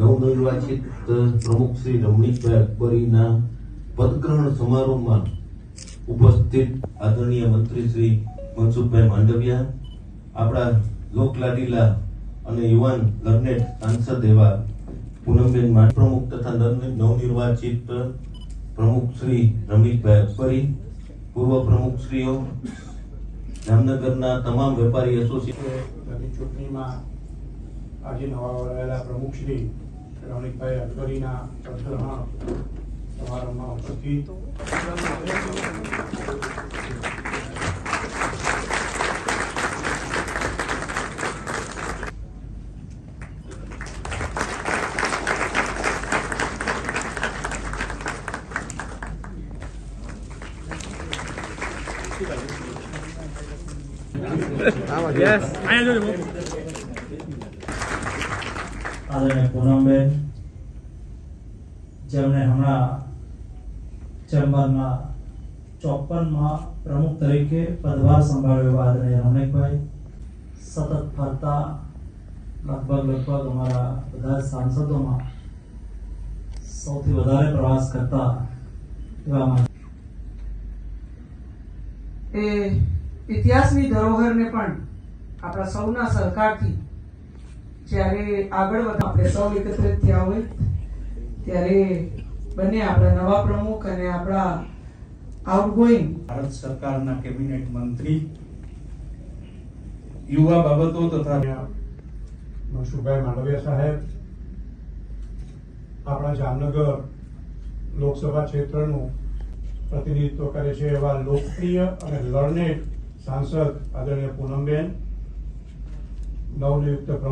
નવનિર્વાચિત પ્રમુખ શ્રી રમણીકભાઈ અકબરીના પદગ્રહણ સમારોહમાં ઉપસ્થિત આદરણીય મંત્રી શ્રી મનસુખભાઈ માંડવિયા, આપણા લોકલાડીલા અને યુવાન લર્નેટ સાંસદ એવા પૂનમબેન માટ પ્રમુખ તથા નવનિર્વાચિત પ્રમુખ શ્રી રમણીકભાઈ અકબરી, પૂર્વ પ્રમુખશ્રીઓ, જામનગરના તમામ વેપારી association Aquí nos va a hablar la Promuxli, que la única de tomaron más. Yes, I know the આદરણીય પૂનમબેન જેમણે હમણાં ચેમ્બરમાં ચોપનમાં પ્રમુખ તરીકે પદભાર સંભાળ્યો આદરણીય રમણીકભાઈ, સતત ફરતા લગભગ લગભગ અમારા બધા સાંસદોમાં સૌથી વધારે પ્રવાસ કરતા એવા એ ઇતિહાસની ધરોહરને પણ આપણા સૌના સહકારથી જ્યારે આગળ વધ આપણે સૌ એકત્રિત થયા હોય ત્યારે બંને આપણા નવા પ્રમુખ અને આપણા આઉટગોઈંગ ભારત સરકારના કેબિનેટ મંત્રી યુવા બાબતો તથા મનસુખભાઈ માંડવિયા સાહેબ આપણા જામનગર લોકસભા ક્ષેત્રનું પ્રતિનિધિત્વ કરે છે એવા લોકપ્રિય અને લર્નેડ સાંસદ આદરણીય પૂનમબેન નવનિયુક્ત પ્રમુખ